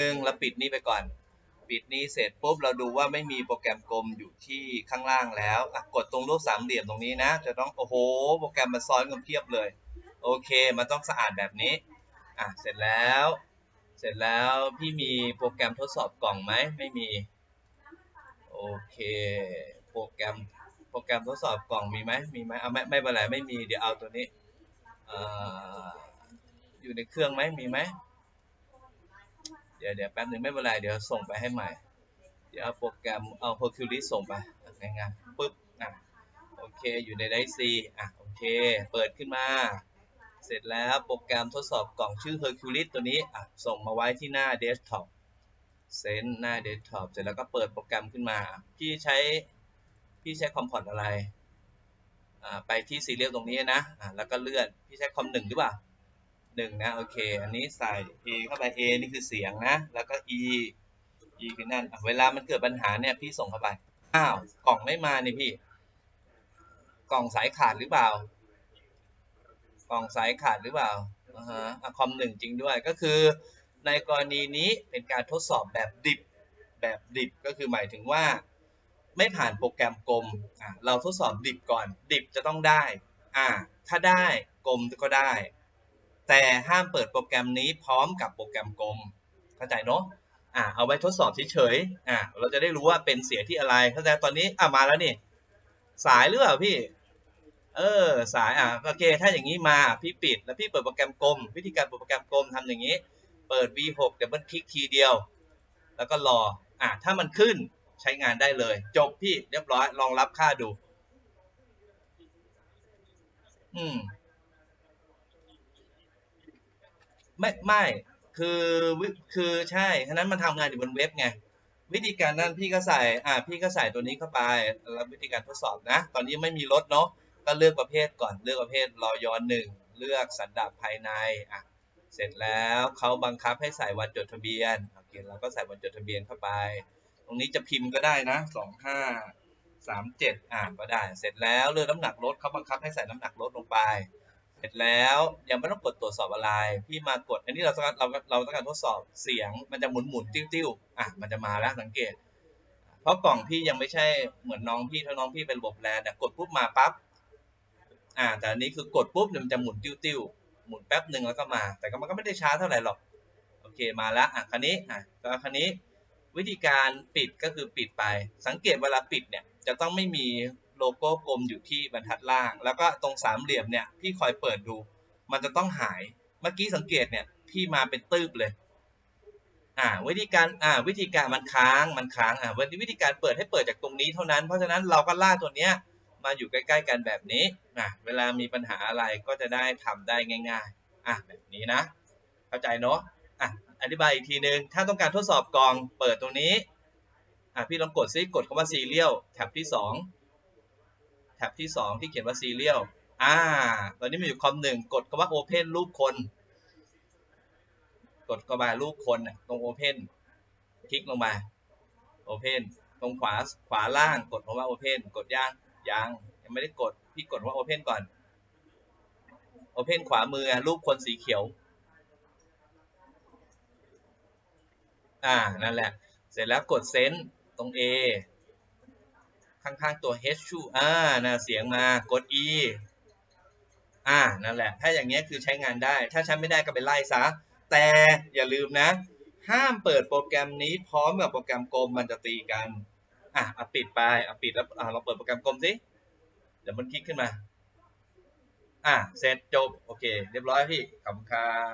หนึ่งแล้วปิดนี่ไปก่อน ปิดนี้เสร็จปุ๊บเราดูว่าไม่มีโปรแกรมกลมอยู่ที่ข้างล่างแล้วกดตรงรูปสามเหลี่ยมตรงนี้นะ จะต้องโอ้โห โปรแกรมมันซ้อนกันเพียบเลย โอเค มันต้องสะอาดแบบนี้อะเสร็จแล้ว เสร็จแล้วพี่มีโปรแกรมทดสอบกล่องไหมไม่มีโอเคโปรแกรมโปรแกรมทดสอบกล่องมีไหมมีไหมเอาไม่ไม่เป็นไรไม่มีเดี๋ยวเอาตัวนี้ออยู่ในเครื่องไหมมีไหม เดี๋ยวเดี๋ยวแป๊บหนึ่งไม่เป็นไรเดี๋ยวส่งไปให้ใหม่ เดี๋ยวเอาโปรแกรมเอา Hercules ส่งไปง่ายๆปึ๊บอะโอเคอยู่ในไดซีอะโอเค เปิดขึ้นมา เสร็จแล้วโปรแกรมทดสอบกล่องชื่อ Hercules ตัวนี้อะส่งมาไว้ที่หน้าเดสก์ท็อปเซนหน้าเดสก์ท็อปเสร็จแล้วก็เปิดโปรแกรมขึ้นมา พี่ใช้พี่ใช้คอมพอร์ตอะไร อ่าไปที่ซีเรียลตรงนี้นะอ่าแล้วก็เลื่อนพี่ใช้คอมหนึ่งหรือเปล่า หนึ่งนะโอเค อันนี้ใส่ A เข้าไป A นี่คือเสียงนะ แล้วก็ E E คือนั่น เวลามันเกิดปัญหาเนี่ยพี่ส่งเข้าไป อ้าว กล่องไม่มานี่พี่ กล่องสายขาดหรือเปล่า กล่องสายขาดหรือเปล่าอ่าฮะอะคอมหนึ่งจริงด้วย ก็คือ ในกรณีนี้เป็นการทดสอบแบบดิบ แบบดิบก็คือหมายถึงว่า ไม่ผ่านโปรแกรมกลมอะเราทดสอบดิบก่อน ดิบจะต้องได้ อ่า ถ้าได้กลมก็ได้ แต่ห้ามเปิดโปรแกรมนี้พร้อมกับโปรแกรมกลม เข้าใจเนาะอ่าเอาไว้ทดสอบเฉยๆอ่าเราจะได้รู้ว่าเป็นเสียที่อะไร เข้าใจตอนนี้อ่ามาแล้วนี่ สายหรือเปล่าพี่ เออ สายอะโอเค ถ้าอย่างนี้มาพี่ปิด แล้วพี่เปิดโปรแกรมกลม วิธีการเปิดโปรแกรมกลมทำอย่างนี้ เปิด V6 ดับเบิลคลิกทีเดียว แล้วก็รออะถ้ามันขึ้นใช้งานได้เลย จบพี่เรียบร้อยลองรับค่าดู อืม ไม่ไม่คือคือใช่ฉะนั้นมันทำงานอยู่บนเว็บไงวิธีการนั้นพี่ก็ใส่อ่าพี่ก็ใส่ตัวนี้เข้าไปแล้ววิธีการทดสอบนะ ตอนนี้ไม่มีรถเนาะก็เลือกประเภทก่อนเลือกประเภทรอยอนหนึ่งเลือกสันดาปภายในอะเสร็จแล้วเขาบังคับให้ใส่วันจดทะเบียนโอเคเราก็ใส่วันจดทะเบียนเข้าไป ตรงนี้จะพิมพ์ก็ได้นะสองห้าสามเจ็ดอ่าก็ได้ เสร็จแล้วเลือกน้ำหนักรถเขาบังคับให้ใส่น้ำหนักรถลงไป เสร็จแล้วยังไม่ต้องกดตรวจสอบอะไร พี่มากด อันนี้เราต้องการเราเราต้องการทดสอบเสียง มันจะหมุนหมุนติ้วติ้วอะมันจะมาแล้วสังเกต เพราะกล่องพี่ยังไม่ใช่เหมือนน้องพี่ถ้าน้องพี่เป็นระบบแลนด์กดปุ๊บมาปั๊บอ่า แต่อันนี้คือกดปุ๊บมันจะหมุนติ้วติ้วหมุนแป๊บหนึ่งแล้วก็มา แต่ก็มันก็ไม่ได้ช้าเท่าไหร่หรอกโอเคมาแล้วอะคันนี้อะก็คันนี้วิธีการปิดก็คือปิดไป สังเกตเวลาปิดเนี่ยจะต้องไม่มี โลโก้กลมอยู่ที่บรรทัดล่าง แล้วก็ตรงสามเหลี่ยมเนี่ยพี่คอยเปิดดู มันจะต้องหาย เมื่อกี้สังเกตเนี่ยพี่มาเป็นตืบเลย อ่าวิธีการอ่าวิธีการมันค้างมันค้างอ่าวิธีการเปิดให้เปิดจากตรงนี้เท่านั้น เพราะฉะนั้นเราก็ลากตัวเนี้ยมาอยู่ใกล้ ๆ กันแบบนี้อะเวลามีปัญหาอะไรก็จะได้ทำได้ง่าย ๆ อะแบบนี้นะ เข้าใจเนาะ อะ อธิบายอีกทีนึง ถ้าต้องการทดสอบกอง เปิดตรงนี้ อะพี่ลองกดซิ กดคำว่า serial แท็บที่สอง แท็บที่สองที่เขียนว่า serial อ่า ตอนนี้มันอยู่คอมหนึ่งกดคำว่า open รูปคน กดเข้ามารูปคนน่ะตรง open คลิกลงมา open ตรงขวาขวาล่างกดคำว่า open กดย่างยังยังไม่ได้กดพี่กดว่า open ก่อน open ขวามือรูปคนสีเขียวอ่านั่นแหละ เสร็จแล้วกดเซนตรง A ข้างๆตัว H ชูอ่านะเสียงมากด E อ่านั่นแหละ ถ้าอย่างเงี้คือใช้งานได้ ถ้าใช้ไม่ได้ก็ไปไล่ซะ แต่อย่าลืมนะ ห้ามเปิดโปรแกรมนี้พร้อมกับโปรแกรมกลมมันจะตีกัน อะเอาปิดไปเอาปิดแล้วอ่าเราเปิดโปรแกรมกลมสิเดี๋ยวมันคลิกขึ้นมา อะเสร็จจบ โอเค เรียบร้อยพี่ขอบคุณครับ